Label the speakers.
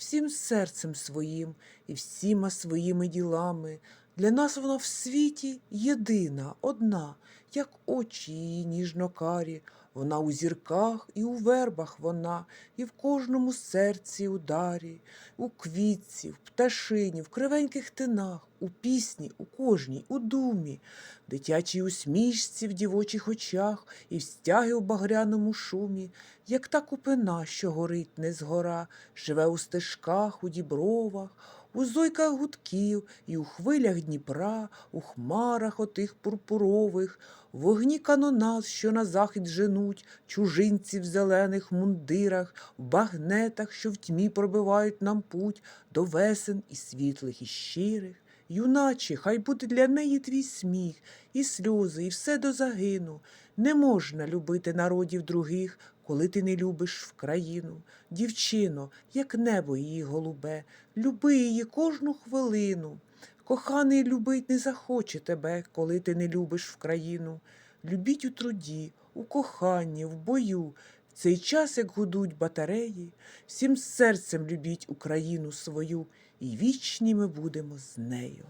Speaker 1: всім серцем своїм і всіма своїми ділами. Для нас вона в світі єдина, одна, як очі її ніжно-карі. Вона у зірках і у вербах вона, і в кожному серці ударі, у квітці, в пташині, в кривеньких тинах, у пісні, у кожній, у думі, в дитячій усмішці, в дівочих очах, і в стяги у багряному шумі, як та купина, що горить не згора, живе у стежках, у дібровах, у зойках гудків і у хвилях Дніпра, у хмарах отих пурпурових, вогні канонад, що на захід женуть, чужинці в зелених мундирах, в багнетах, що в тьмі пробивають нам путь до весен і світлих, і щирих. Юначе, хай буде для неї твій сміх, і сльози, і все до загину. Не можна любити народів других, коли ти не любиш в країну. Дівчино, як небо її голубе, люби її кожну хвилину. Коханий любить не захоче тебе, коли ти не любиш в країну. Любіть у труді, у коханні, в бою. Цей час, як гудуть батареї, всім серцем любіть Україну свою, і вічні ми будемо з нею.